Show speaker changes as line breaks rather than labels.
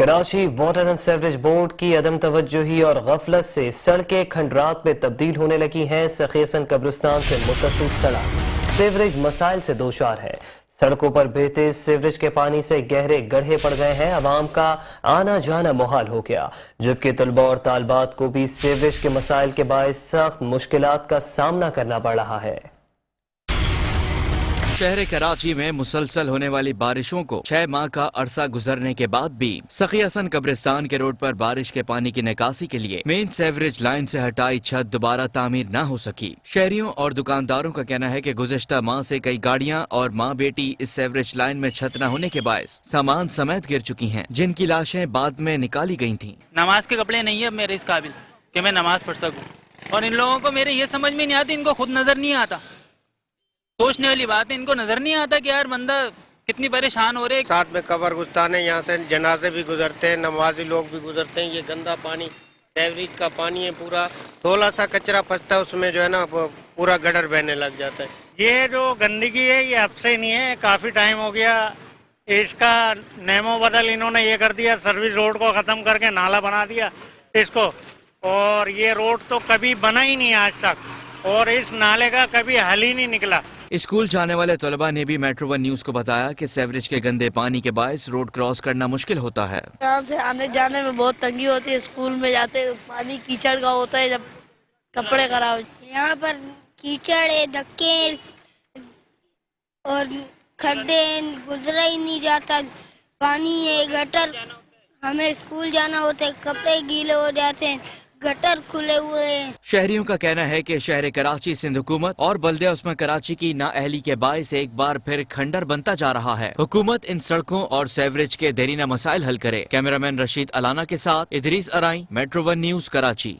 Karachi water and sewerage board की अदम तवज्जोही और गफलत से सड़कें खंडरात में तब्दील होने लगी हैं। सखीसन कब्रिस्तान से मुतसिल सड़क। सीवरेज मसाइल से दो चार है। सड़कों पर बहते सीवरेज के पानी से गहरे गड्ढे पड़ गए हैं। आवाम का आना जाना मुहाल हो गया। जबकि तलबा और तालबात को भी सीवरेज के मसाइल के बायस सख्त मुश्किलात का सामना करना पड़ रहा है।
शहर कराची में मुसलसल होने वाली बारिशों को छह माह का अरसा गुजरने के बाद भी सखी हसन कब्रिस्तान के रोड पर बारिश के पानी की निकासी के लिए मेन सेवरेज लाइन से हटाई छत दोबारा तामीर न हो सकी। शहरियों और दुकानदारों का कहना है की गुज़श्ता माह से कई गाड़ियाँ और माँ बेटी इस सेवरेज लाइन में छत न होने के बायस सामान समेत गिर चुकी है, जिनकी लाशें बाद में निकाली गई थी।
नमाज़ के कपड़े नहीं है मेरे इस काबिल कि मैं नमाज़ पढ़ सकूँ। और इन लोगों को मेरे ये समझ में नहीं आती, इनको खुद नज़र नहीं आता। सोचने वाली बात है इनको नज़र नहीं आता कि यार बंदा कितनी परेशान हो रहे हैं।
साथ में कबर गुस्तान है यहाँ से जनाजे भी गुजरते हैं नमाजी लोग भी गुजरते हैं ये गंदा पानी सेवरेज का पानी है पूरा। थोड़ा सा कचरा फंसता है उसमें जो है ना पूरा गडर बहने लग जाता है।
ये जो गंदगी है ये अब से नहीं है काफ़ी टाइम हो गया। इसका नेमो बदल इन्होंने ये कर दिया सर्विस रोड को खत्म करके नाला बना दिया इसको। और ये रोड तो कभी बना ही नहीं आज तक। और इस नाले का कभी हल ही नहीं निकला।
स्कूल जाने वाले तलबा ने भी मेट्रो वन न्यूज़ को बताया कि सेवरेज के गंदे पानी के बायस रोड क्रॉस करना मुश्किल होता है।
यहाँ से आने जाने में बहुत तंगी होती है स्कूल में जाते पानी कीचड़ का होता है जब कपड़े खराब
यहाँ पर कीचड़ है धक्के और खड्डे गुजरा ही नहीं जाता। पानी है गटर हमें स्कूल जाना होता है कपड़े गीले हो जाते हैं। गटर खुले हुए हैं।
शहरियों का कहना है कि शहर कराची, सिंध हुकूमत और बल्दिया उस्मा कराची की नाअहली के बायस एक बार फिर खंडर बनता जा रहा है। हुकूमत इन सड़कों और सेवरेज के देरीना मसाइल हल करे। कैमरामैन रशीद अलाना के साथ Idris Arai, metro one news Karachi.